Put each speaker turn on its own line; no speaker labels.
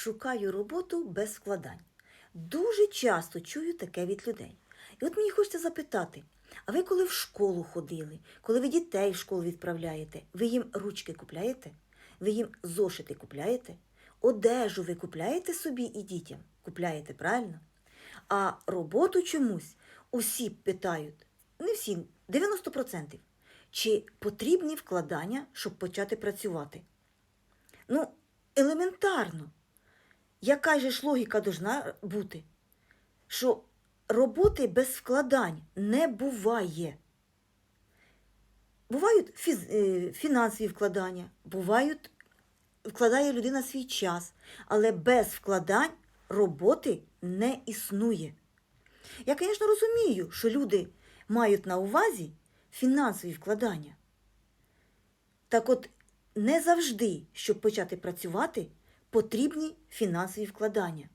шукаю роботу без вкладань. Дуже часто чую таке від людей. І от мені хочеться запитати: а ви коли в школу ходили, коли ви дітей в школу відправляєте, ви їм ручки купляєте? Ви їм зошити купляєте? Одежу ви купляєте собі і дітям? Купляєте, правильно? А роботу чомусь усі питають, не всі, 90%, чи потрібні вкладання, щоб почати працювати. Ну, елементарно. Яка ж логіка должна бути? Що роботи без вкладань не буває. Бувають фіз, е, фінансові вкладання, бувають, вкладає людина свій час, але без вкладань роботи не існує. Я, звісно, розумію, що люди мають на увазі фінансові вкладання. Так от, не завжди, щоб почати працювати, потрібні фінансові вкладання.